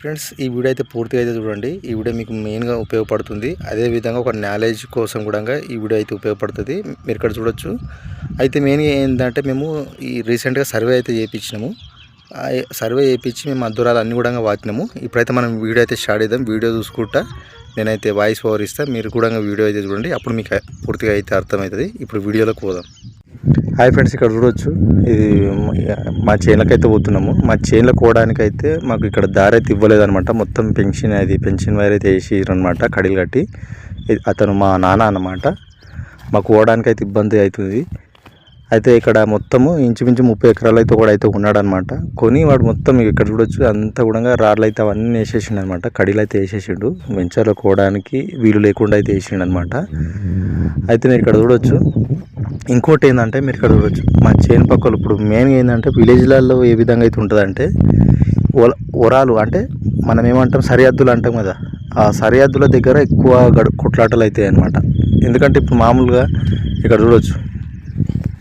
Friends ఈ video అయితే పూర్తిగా అయితే చూడండి. ఈ వీడియో మీకు మెయిన్గా ఉపయోగపడుతుంది. అదేవిధంగా ఒక నాలెడ్జ్ కోసం కూడా ఈ వీడియో అయితే ఉపయోగపడుతుంది. మీరు ఇక్కడ చూడొచ్చు. అయితే మెయిన్గా ఏంటంటే మేము ఈ రీసెంట్గా సర్వే అయితే చేయించినాము సర్వే చేయించి మేము అద్దురాలు అన్నీ కూడా వాచినాము ఇప్పుడైతే మనం వీడియో అయితే స్టార్ట్ చేద్దాం. వీడియో చూసుకుంటా నేనైతే వాయిస్ ఓవర్ ఇస్తా. మీరు కూడా వీడియో అయితే చూడండి. అప్పుడు మీకు పూర్తిగా అయితే అర్థమవుతుంది. ఇప్పుడు వీడియోలోకి పోదాం. హాయ్ ఫ్రెండ్స్ ఇక్కడ చూడొచ్చు. ఇది మా చేనులకైతే అయితే పోతున్నాము. మా చేనులకు పోవడానికి అయితే మాకు ఇక్కడ దారి అయితే ఇవ్వలేదు అనమాట మొత్తం పెన్షన్ అది పెన్షన్ వైర్ అయితే వేసిర్రు అనమాట కట్టి. ఇది అతను మా నాన్న అనమాట మాకు పోవడానికి అయితే ఇబ్బంది అవుతుంది. అయితే ఇక్కడ మొత్తము ఇంచుమించు ముప్పై ఎకరాలు అయితే కూడా అయితే ఉన్నాడనమాట కొని వాడు మొత్తం ఇక్కడ చూడొచ్చు. అంతా కూడా రాళ్ళు అయితే అవన్నీ వేసేసిండు అనమాట కడీలు అయితే వేసేసిండు. వెంచర్లో కోవడానికి వీలు లేకుండా అయితే వేసిండు అనమాట అయితే నేను ఇక్కడ చూడొచ్చు. ఇంకోటి ఏంటంటే మీరు ఇక్కడ చూడొచ్చు మా చేను పక్కలు ఇప్పుడు మెయిన్గా ఏంటంటే విలేజ్లలో ఏ విధంగా అయితే ఉంటుందంటే ఒల ఒరాలు అంటే మనం ఏమంటాం సరిహద్దులు అంటాం కదా ఆ సరిహద్దుల దగ్గర ఎక్కువ గడు కొట్లాటలు అవుతాయి అనమాట ఎందుకంటే ఇప్పుడు మామూలుగా ఇక్కడ చూడవచ్చు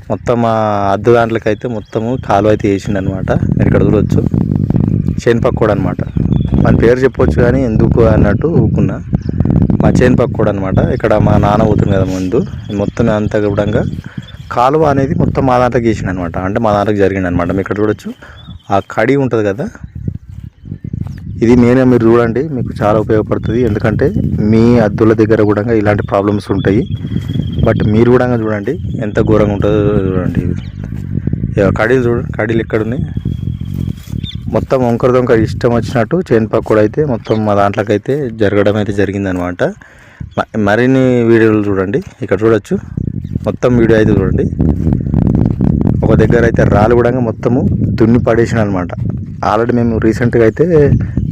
మొత్తం ఆ అద్దె దాంట్లోకి మొత్తము కాలువ అయితే వేసిండు అనమాట మీరు ఇక్కడ చూడవచ్చు చేను పక్కోడు అనమాట మన పేరు చెప్పొచ్చు కానీ ఎందుకు అన్నట్టు ఊకున్నా. మా చేను కూడా అనమాట ఇక్కడ మా నాన్న పోతుంది కదా ముందు. మొత్తం అంతా కూడా కాలువ అనేది మొత్తం మా దాంట్లోకి గీసిన అనమాట అంటే మా దాంట్లోకి జరిగింది అనమాట మీరు ఇక్కడ చూడొచ్చు. ఆ కడి ఉంటుంది కదా. ఇది మెయిన్గా మీరు చూడండి. మీకు చాలా ఉపయోగపడుతుంది. ఎందుకంటే మీ అద్దుల దగ్గర కూడా ఇలాంటి ప్రాబ్లమ్స్ ఉంటాయి. బట్ మీరు కూడా చూడండి. ఎంత ఘోరంగా ఉంటుందో చూడండి. కడీలు చూడండి కడీలు ఎక్కడున్నాయి మొత్తం వంకర దొంక ఇష్టం వచ్చినట్టు చేను పక్కడు అయితే మొత్తం మా దాంట్లోకి అయితే జరగడం అయితే జరిగిందనమాట మ- మరిన్ని వీడియోలు చూడండి. ఇక్కడ చూడొచ్చు. మొత్తం వీడియో అయితే చూడండి. ఒక దగ్గర అయితే రాళ్ళు కూడా మొత్తము దున్ని పడేసిన అనమాట ఆల్రెడీ మేము రీసెంట్గా అయితే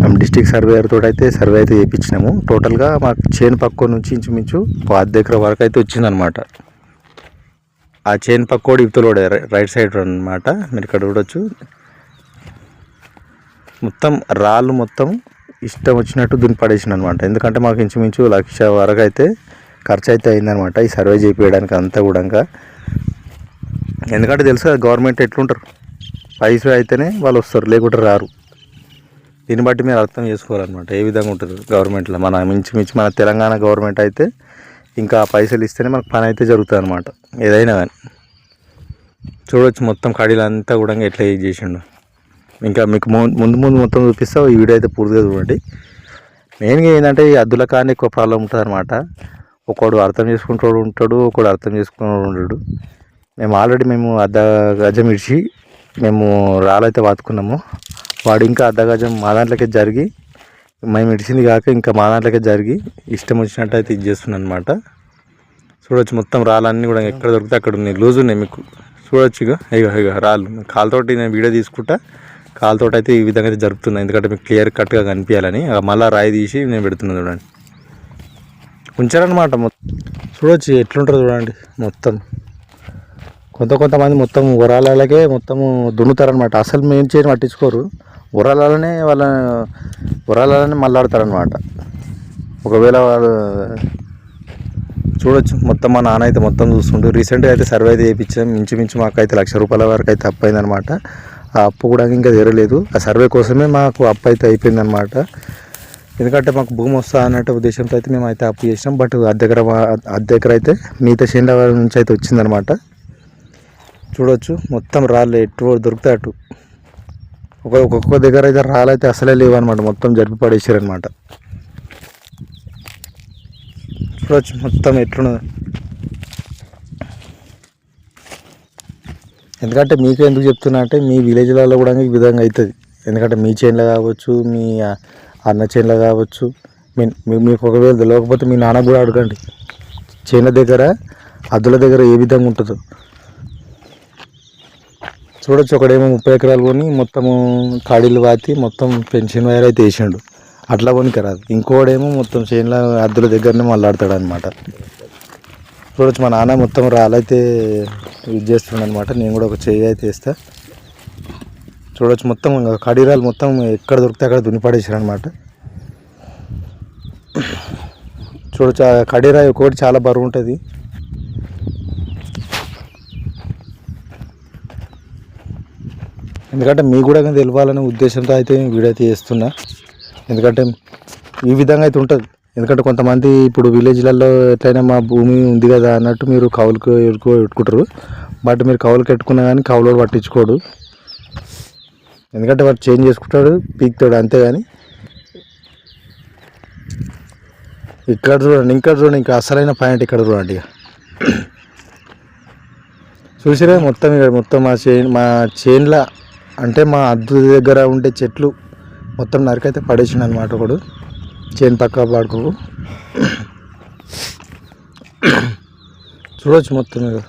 మేము డిస్టిక్ సర్వేయర్ తోటి అయితే సర్వే అయితే చేయించినాము టోటల్గా మాకు చేను పక్క నుంచి ఇంచుమించు పాతి దగ్గర వరకు అయితే వచ్చిందనమాట ఆ చేను పక్కోడు ఇవతలోడే రై- రైట్ సైడ్ అనమాట మీరు ఇక్కడ చూడొచ్చు. మొత్తం రాళ్ళు మొత్తం ఇష్టం వచ్చినట్టు దున్ని పడేసిన అనమాట ఎందుకంటే మాకు ఇంచుమించు లక్ష వరకు అయితే ఖర్చు అయితే అయిందనమాట ఈ సర్వే చేయించడానికి అంతా కూడా ఎందుకంటే తెలుసు కదా గవర్నమెంట్ ఎట్లుంటారు? పైసలు అయితేనే వాళ్ళు వస్తారు లేకుంటే రారు. దీన్ని బట్టి మీరు అర్థం చేసుకోవాలన్నమాట. ఏ విధంగా ఉంటుంది గవర్నమెంట్లో? మన మించి మన తెలంగాణ గవర్నమెంట్ అయితే ఇంకా పైసలు ఇస్తేనే మనకు పని అయితే జరుగుతుంది అనమాట ఏదైనా కానీ. చూడవచ్చు మొత్తం కడీలు అంతా కూడా ఎట్లా ఏం చేసిండు. ఇంకా మీకు ముందు ముందు మొత్తం చూపిస్తా ఈ వీడియో అయితే పూర్తిగా చూడండి. మెయిన్గా ఏంటంటే ఈ అద్దుల కానీ ఎక్కువ ప్రాబ్లం ఉంటుంది అనమాట ఒకడు అర్థం చేసుకుంటాడు ఉంటాడు ఒకడు అర్థం చేసుకున్నాడు ఉంటాడు మేము ఆల్రెడీ మేము అర్ధ గజం ఇడిచి మేము రాళ్ళైతే వాతుకున్నాము. వాడు ఇంకా అర్ధ గజం మా దాంట్లోకే జరిగి మేము ఇడిచింది కాక ఇంకా మా దాంట్లోకే జరిగి ఇష్టం వచ్చినట్టు అయితే ఇది చేస్తున్నాను అనమాట చూడొచ్చు మొత్తం రాళ్ళన్నీ కూడా ఎక్కడ దొరికితే అక్కడ ఉన్నాయి. లూజ్ ఉన్నాయి మీకు. చూడొచ్చు ఇక ఇక ఇక రాళ్ళు. కాలుతోటి నేను వీడియో తీసుకుంటా. కాలుతోటి అయితే ఈ విధంగా అయితే జరుపుతున్నాను ఎందుకంటే మీకు క్లియర్ కట్గా కనిపించాలని. మళ్ళీ రాయి తీసి నేను పెడుతున్నాను చూడండి. ఉంచారనమాట మొత్తం. చూడొచ్చు ఎట్లుంటుంది చూడండి మొత్తం. కొంత కొంతమంది మొత్తం ఉరాలకే మొత్తము దున్నుతారనమాట అసలు మేం చేయని పట్టించుకోరు. ఉరాలనే వాళ్ళ ఉరాలనే మళ్ళాడతారనమాట ఒకవేళ వాళ్ళు చూడొచ్చు. మొత్తం మా నాన్న అయితే మొత్తం చూస్తుండు. రీసెంట్గా అయితే సర్వే అయితే చేయించాం. ఇంచుమించు మాకు అయితే లక్ష రూపాయల వరకు అయితే అప్పు ఆ అప్పు కూడా ఇంకా తీరలేదు. ఆ సర్వే కోసమే మాకు అప్పు అయితే అయిపోయిందనమాట ఎందుకంటే మాకు భూమి వస్తా అన్నట్టు ఉద్దేశంతో అయితే మేము అయితే అప్పు చేసినాం. బట్ అద్దె దగ్గర అద్దె దగ్గర అయితే మిగతా చేనుల నుంచి అయితే వచ్చిందనమాట చూడవచ్చు మొత్తం రాళ్ళు ఎటు దొరుకుతాయి అటు. ఒక ఒక్కొక్క దగ్గర అయితే రాళ్ళు అయితే అసలే లేవు అనమాట మొత్తం జరిపి పడేసారనమాట చూడవచ్చు మొత్తం ఎట్లున్నది. ఎందుకంటే మీకు ఎందుకు చెప్తున్నా అంటే మీ విలేజ్లలో కూడా ఈ విధంగా అవుతుంది. ఎందుకంటే మీ చేనులో కావచ్చు మీ అన్న చేనులో కావచ్చు మీ మీ- మీకు ఒకవేళ తెలియకపోతే మీ నాన్న కూడా అడగండి. చేనుల దగ్గర అద్దుల దగ్గర ఏ విధంగా ఉంటుందో. చూడొచ్చు ఒకడేమో ముప్పై ఎకరాలు కొని మొత్తము కాడీలు వాతి మొత్తం పెన్షన్ వైర్ అయితే వేసిండు. అట్లా కొనికి రాదు. ఇంకోడేమో మొత్తం చేనుల అద్దుల దగ్గరనే మళ్ళాడతాడు అనమాట చూడొచ్చు మా నాన్న మొత్తం రాళ్ళైతే ఇది చేస్తున్నాడు అనమాట నేను కూడా ఒక చెయ్యి అయితే వేస్తా. చూడొచ్చు మొత్తం కడిరాలు కడీరాలు మొత్తం ఎక్కడ దొరికితే అక్కడ దున్నిపడేసారు అనమాట చూడొచ్చు ఆ కడీరాయి ఒకటి చాలా బరువు ఉంటుంది. ఎందుకంటే మీకు కూడా తెలియాలనే ఉద్దేశంతో అయితే వీడైతే వీడియో అయితే చేస్తున్నా. ఎందుకంటే ఈ విధంగా అయితే ఉంటుంది. ఎందుకంటే కొంతమంది ఇప్పుడు విలేజ్లలో ఎట్లయినా మా భూమి ఉంది కదా అన్నట్టు మీరు కౌలుకు ఎరుకు పెట్టుకుంటారు. బట్ మీరు కౌలుకి పెట్టుకున్నా కానీ కౌలు పట్టించుకోడు. ఎందుకంటే వాడు చేంజ్ చేసుకుంటాడు పీక్తాడు అంతేగాని ఇక్కడ చూడండి ఇంకా చూడండి ఇంకా అసలైన పాయింట్ ఇక్కడ చూడండి ఇక. చూసిరా మొత్తం ఇక్కడ మొత్తం మా చే మా చేన్ల అంటే మా అద్దు దగ్గర ఉండే చెట్లు మొత్తం నరికైతే పడేసిండు అనమాట ఒకడు. చేను పక్క పడుకో చూడవచ్చు మొత్తం మీరు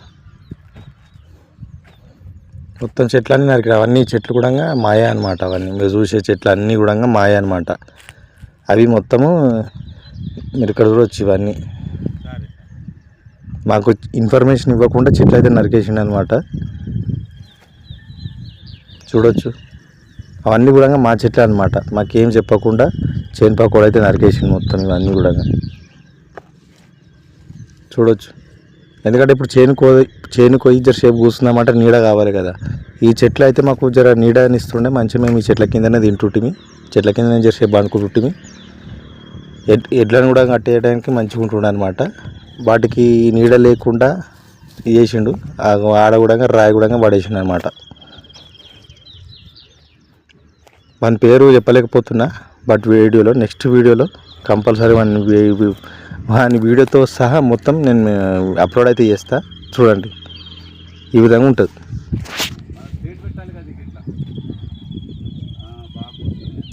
మొత్తం చెట్లన్నీ నరికి అవన్నీ చెట్లు కూడా మాయ అనమాట అవన్నీ. మీరు చూసే చెట్లు అన్నీ కూడా మాయా అనమాట అవి మొత్తము మీరు ఇక్కడ చూడవచ్చు ఇవన్నీ. మాకు ఇన్ఫర్మేషన్ ఇవ్వకుండా చెట్లు అయితే నరికేసిండు అనమాట చూడొచ్చు. అవన్నీ కూడా మా చెట్లే అనమాట మాకేం చెప్పకుండా చేనుపాకు కూడా అయితే నరికేసింది మొత్తం ఇవన్నీ కూడా. చూడొచ్చు. ఎందుకంటే ఇప్పుడు చేను కో చేను కొయ్యి జర షేప్ కూర్చుందామంటే నీడ కావాలి కదా. ఈ చెట్లు అయితే మాకు జర నీడనిస్తుండే మంచిగా మేము ఈ చెట్ల కిందనే తింటుంటిమి. చెట్ల కిందనే జర షేప్ అనుకుంటుంటిమి ఎడ్ ఎడ్లను కూడా కట్టేయడానికి మంచిగా ఉంటుండే అనమాట వాటికి నీడ లేకుండా చేసిండు. ఆడ కూడా రాయి కూడా పడేసిండు అనమాట మన పేరు చెప్పలేకపోతున్నా బట్ వీడియోలో నెక్స్ట్ వీడియోలో కంపల్సరీ మన వాని వీడియోతో సహా మొత్తం నేను అప్లోడ్ అయితే చేస్తా. చూడండి. ఈ విధంగా ఉంటుంది.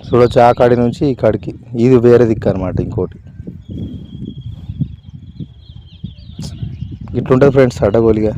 చూడొచ్చు ఆ కాడి నుంచి ఈ కాడికి. ఇది వేరే దిక్కు అనమాట ఇంకోటి. ఇట్లుంటుంది ఫ్రెండ్స్ అడ్డగోలిగా.